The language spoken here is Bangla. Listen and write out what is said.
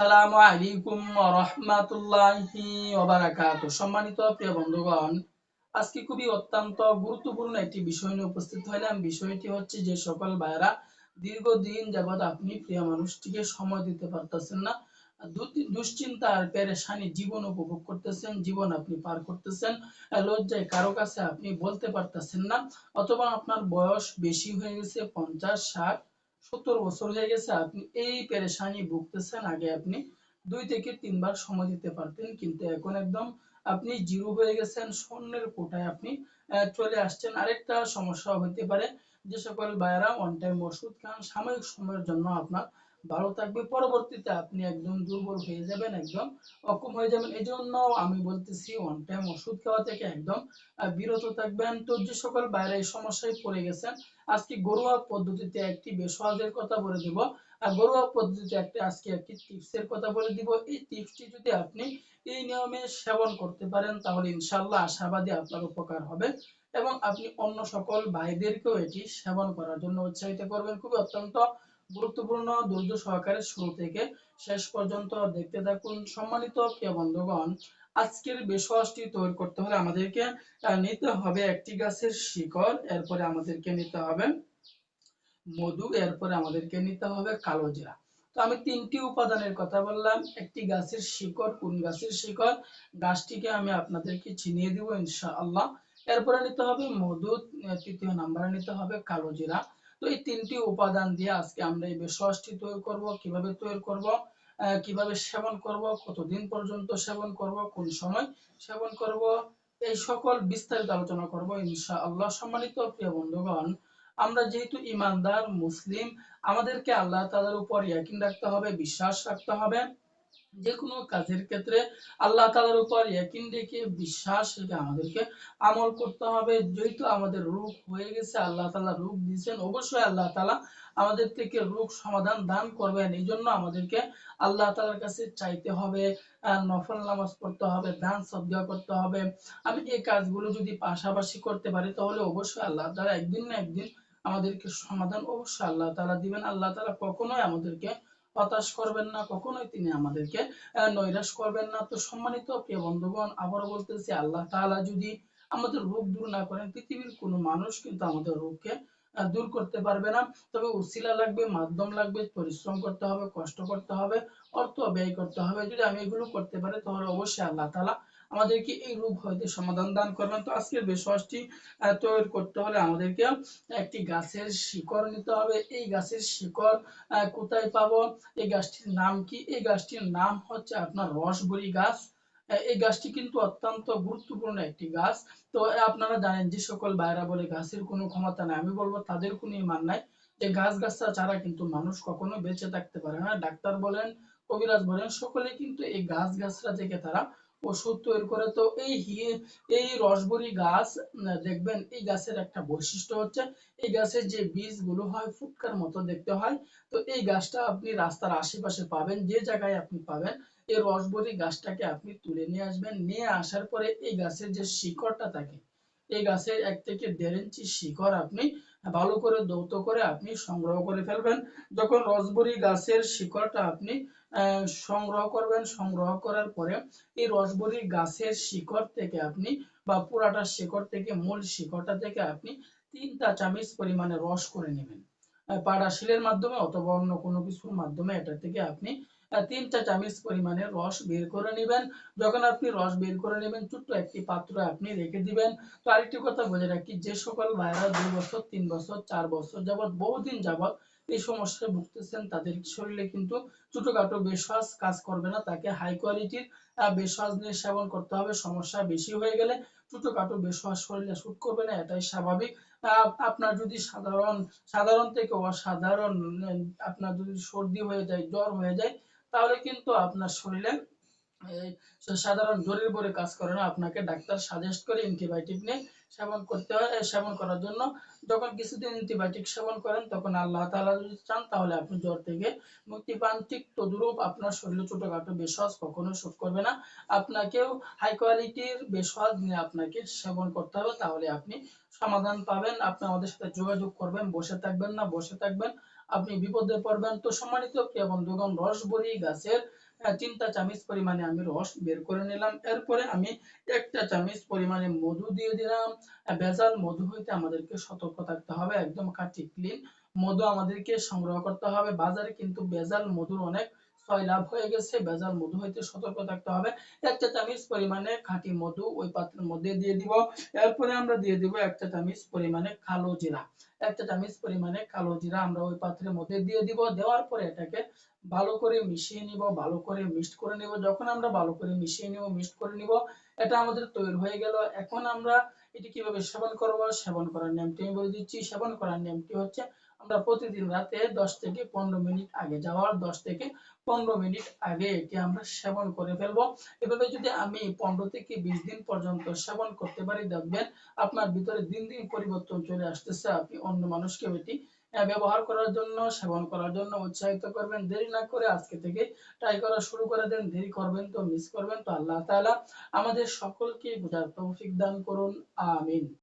আসসালামু আলাইকুম রহমাতুল্লাহি ওবারাকাতু সম্মানিত প্রিয় বন্ধুগণ, আজকে খুবই অত্যন্ত গুরুত্বপূর্ণ একটি বিষয় নিয়ে উপস্থিত হইলাম। বিষয়টি হচ্ছে যে, সকল ভাইরা দীর্ঘদিন যাবৎ আপনি প্রিয় মানুষটিকে সময় দিতে পারতেছেন না। দুশ্চিন্তা আর পেরেশানি জীবন উপভোগ করতেছেন, জীবন আপনি পার করতেছেন। লজ্জায় কারও কাছে আপনি বলতে পারতেছেন না, অথবা আপনার বয়স বেশি হয়ে গেছে, পঞ্চাশ, ষাট সত্তর বছর হয়ে গেছে, আপনি এই পেরেশানি ভুগতেছেন, আগে আপনি দুই থেকে তিনবার সময় দিতে পারতেন, কিন্তু এখন একদম আপনি জিরো হয়ে গেছেন, স্বর্ণের কোটায় আপনি চলে আসছেন। আরেকটা সমস্যা হতে পারে, যে সকল বায়রা ওয়ান টাইম ওষুধ খান, সাময়িক সময়ের জন্য আপনার ভালো থাকবে, পরবর্তীতে আপনি একদম দুর্বল হয়ে যাবেন, একদম অক্ষম হয়ে যাবেন। এই জন্য আমি বলতেছি ওয়ান টাইম ওষুধ খাওয়া থেকে একদম বিরত থাকবেন। তো যে সকল বাইরে এই সমস্যায় পড়ে গেছেন। আজকে ঘরোয়া পদ্ধতিতে একটি বেসওয়াজের কথা বলে দিব। আর ঘরোয়া পদ্ধতিতে একটা, আজকে একটি টিপসের কথা বলে দিব। এই টিপসটি যদি আপনি এই নিয়মে সেবন করতে পারেন, তাহলে ইনশাল্লাহ আশাবাদী আপনার উপকার হবে। এবং আপনি অন্য সকল ভাইদেরকেও এটি সেবন করার জন্য উৎসাহিত করবেন। খুবই অত্যন্ত গুরুত্বপূর্ণ ধৈর্য সহকারে শুরু থেকে শেষ পর্যন্ত দেখতে থাকুন সম্মানিত প্রিয় বন্ধুগণ। আজকের বেশওয়াজটি তৈরি করতে হলে আমাদেরকে নিতে হবে একটি গাছের শিকড়, এরপরে আমাদেরকে নিতে হবে মধু, এরপরে আমাদেরকে নিতে হবে কালো জিরা। তো আমি তিনটি উপাদানের কথা বললাম, একটি গাছের শিকড়, কোন গাছের শিকড়? গাছটিকে আমি আপনাদেরকে চিনিয়ে দিব ইনশাআল্লাহ। এরপরে নিতে হবে মধু তৃতীয় নাম্বারে নিতে হবে কালো জিরা। তো এই তিনটি উপাদান দিয়ে আজকে আমরা এই বেশওয়াজটি তৈরি করব, কীভাবে তৈরি করব কীভাবে সেবন করব, কতদিন পর্যন্ত সেবন করব, কোন সময় সেবন করব, এই সকল বিস্তারিত আলোচনা করব ইনশাআল্লাহ। সম্মানিত প্রিয় বন্ধুগণ, আমরা যেহেতু ইমানদার, মুসলিম, আমাদেরকে আল্লাহ তাআলার উপর ইয়াকিন রাখতে হবে, বিশ্বাস রাখতে হবে। যে কোনো কাজের ক্ষেত্রে আল্লাহ তালার উপর ইয়াকিন রেখে বিশ্বাস রেখে আমাদেরকে আমল করতে হবে। যেহেতু আমাদের রোগ হয়ে গেছে, আল্লাহ তালা রোগ দিয়েছেন, অবশ্যই আল্লাহ তালা আমাদের থেকে রোগ সমাধান দান করবেন। এই জন্য আমাদেরকে আল্লাহ তালার কাছে চাইতে হবে নফল নামাজ পড়তে হবে, দান সদ্গা করতে হবে। আমি এই কাজগুলো যদি পাশাপাশি করতে পারি, তাহলে অবশ্যই আল্লাহ তালা একদিন না একদিন আমাদেরকে সমাধান অবশ্যই আল্লাহ তালা দিবেন। আল্লাহ তালা কখনোই আমাদেরকে হতাশ করবেন না, কখনোই তিনি আমাদেরকে নৈরাশ করবেন না। তো সম্মানিত প্রিয় বন্ধুগণ, আবারও বলতেছি, আল্লাহ তাআলা যদি আমাদের রোগ দূর না করেন, পৃথিবীর কোনো মানুষ কিন্তু আমাদের রোগকে দূর করতে পারবে না। তবে উসিলা লাগবে, মাধ্যম লাগবে, পরিশ্রম করতে হবে, কষ্ট করতে হবে, অর্থ ব্যয় করতে হবে। যদি আমি এগুলো করতে পারি, তাহলে অবশ্যই আল্লাহ তাআলা আমাদেরকে এই রোগ হইতে সমাধান দান করবেন। তো আজকের বেশওয়াজটি তৈরি করতে হলে আমাদেরকে একটি গাছের শিকড় নিতে হবে। এই গাছের শিকড় কোথায় পাবো? এই গাছটির নাম কি? এই গাছটির নাম হচ্ছে আপনার রসবরি গাছ। এই গাছটি কিন্তু অত্যন্ত গুরুত্বপূর্ণ একটি গাছ। তো আপনারা জানেন যে সকল বাইরা বলে গাছের কোনো ক্ষমতা নাই। আমি বলব তাদের কোনো ইমান নাই যে গাছ গাছটা ছাড়া কিন্তু মানুষ কখনো বেঁচে থাকতে পারে না। ডাক্তার বলেন, কবিরাজ বলেন সকলে কিন্তু এই গাছ গাছরা থেকে তারা ওষুধ তৈরি করে। তো এই এই রসবরি গাছ দেখবেন এই গাছের একটা বৈশিষ্ট্য হচ্ছে, এই গাছের যে বীজগুলো হয় ফুটকার মতো দেখতে হয়। তো এই গাছটা আপনি রাস্তার আশেপাশে পাবেন, যে জায়গায় আপনি পাবেন, এই রসবরি গাছটাকে আপনি তুলে নিয়ে আসবেন। নিয়ে আসার পরে এই গাছের যে শিকড়টা থাকে, এই গাছের এক থেকে দেড় ইঞ্চি শিকড় আপনি ভালো করে দৌত করে আপনি সংগ্রহ করে ফেলবেন। যখন রসবরি গাছের শিকড়টা আপনি সংগ্রহ করবেন, সংগ্রহ করার পরে এই রসবরি গাছের শিকড় থেকে আপনি বা পুরাটা শিকড় থেকে, মূল শিকড়টা থেকে আপনি তিনটা চামচ পরিমাণে রস করে নেবেন। পাড়া শিলের মাধ্যমে অথবা অন্য কোনো কিছুর মাধ্যমে এটা থেকে আপনি তিনটা চামচ পরিমাণে রস বের করে নেবেন। যখন আপনি রস বের করে নেবেন, ছোট্ট একটি পাত্র আপনি রেখে দিবেন। তো আরেকটি কথা বলে রাখি, যে সকল ভাইরা দুই বছর, তিন বছর, চার বছর যাবৎ, বহুদিন যাবৎ এই সমস্যায় ভুগতেছেন তাদের শরীরে কিন্তু ছোটখাটো বেশাজ কাজ করবে না। তাকে হাই কোয়ালিটির বেশাজ নিয়ে সেবন করতে হবে। সমস্যা বেশি হয়ে গেলে ছোটখাটো বেশাজ শরীরে শুট করবে না, এটাই স্বাভাবিক। আপনার যদি সাধারণ সাধারণ থেকে অসাধারণ আপনার যদি সর্দি হয়ে যায়, জ্বর হয়ে যায়, তাহলে কিন্তু আপনার শরীরে সাধারণ জ্বরের পরে কাজ করে না, আপনাকে ডাক্তার সাজেস্ট করে অ্যান্টিবায়োটিক নিয়ে সেবন করতে হয় সেবন করার জন্য। যখন কিছুদিন অ্যান্টিবায়োটিক সেবন করেন, তখন আল্লাহ তাআলা যদি চান, তাহলে আপনি জ্বর থেকে মুক্তি পান। ঠিক তদুরূপ আপনার শরীরে ছোটখাটো বেশওয়াজ কখনো শুট করবে না। আপনাকেও হাই কোয়ালিটির বেশওয়াজ নিয়ে আপনাকে সেবন করতে হবে, তাহলে আপনি সমাধান পাবেন। আপনি আমাদের সাথে যোগাযোগ করবেন, বসে থাকবেন না, বসে থাকবেন। আপনি বিপদে পড়বেন। তো সম্মানিত প্রিয় বন্ধুগণ রসবরি গাছের তিনটা চামচ পরিমাণে আমি রস বের করে নিলাম। এরপরে আমি একটা চামচ পরিমাণে মধু দিয়ে দিলাম। ভেজাল মধু হইতে আমাদেরকে সতর্ক থাকতে হবে, একদম খাঁটি ক্লিন মধু আমাদেরকে সংগ্রহ করতে হবে। বাজারে কিন্তু ভেজাল মধুর অনেক ছয় লাভ হয়ে গেছে, ভেজাল মধু হইতে সতর্ক থাকতে হবে। একটা চামচ পরিমাণে খাঁটি মধু ওই পাত্রের মধ্যে দিয়ে দিব। এরপরে আমরা দিয়ে দিব একটা চামচ পরিমাণে কালো জিরা। একটা চামচ পরিমাণে কালো জিরা আমরা ওই পাত্রের মধ্যে দিয়ে দিব। দেওয়ার পরে এটাকে ভালো করে মিশিয়ে নিব, ভালো করে মিক্সড করে নিব। যখন আমরা ভালো করে মিশিয়ে নিব, মিক্সড করে নিব, এটা আমাদের তৈরি হয়ে গেল। এখন আমরা এটি কীভাবে সেবন করব? সেবন করার নিয়মটি আমি বলে দিচ্ছি। সেবন করার নিয়মটি হচ্ছে আমরা প্রতিদিন রাতে 10 থেকে 15 মিনিট আগে, যাওয়ার 10 থেকে 15 মিনিট আগে এটি আমরা সেবন করে ফেলব। এভাবে যদি আমি 15 থেকে 20 দিন পর্যন্ত সেবন করতে পারি, দেখবেন আপনার ভিতরে দিন দিন পরিবর্তন চলে আসতেছে। আপনি অন্য মানুষকে এটি ব্যবহার করার জন্য, সেবন করার জন্য উৎসাহিত করবেন। দেরি না করে আজকে থেকে ট্রাই করা শুরু করে দেন। দেরি করবেন তো মিস করবেন। তো আল্লাহ তাআলা আমাদের সকলকে বোঝার তৌফিক দান করুন। আমিন।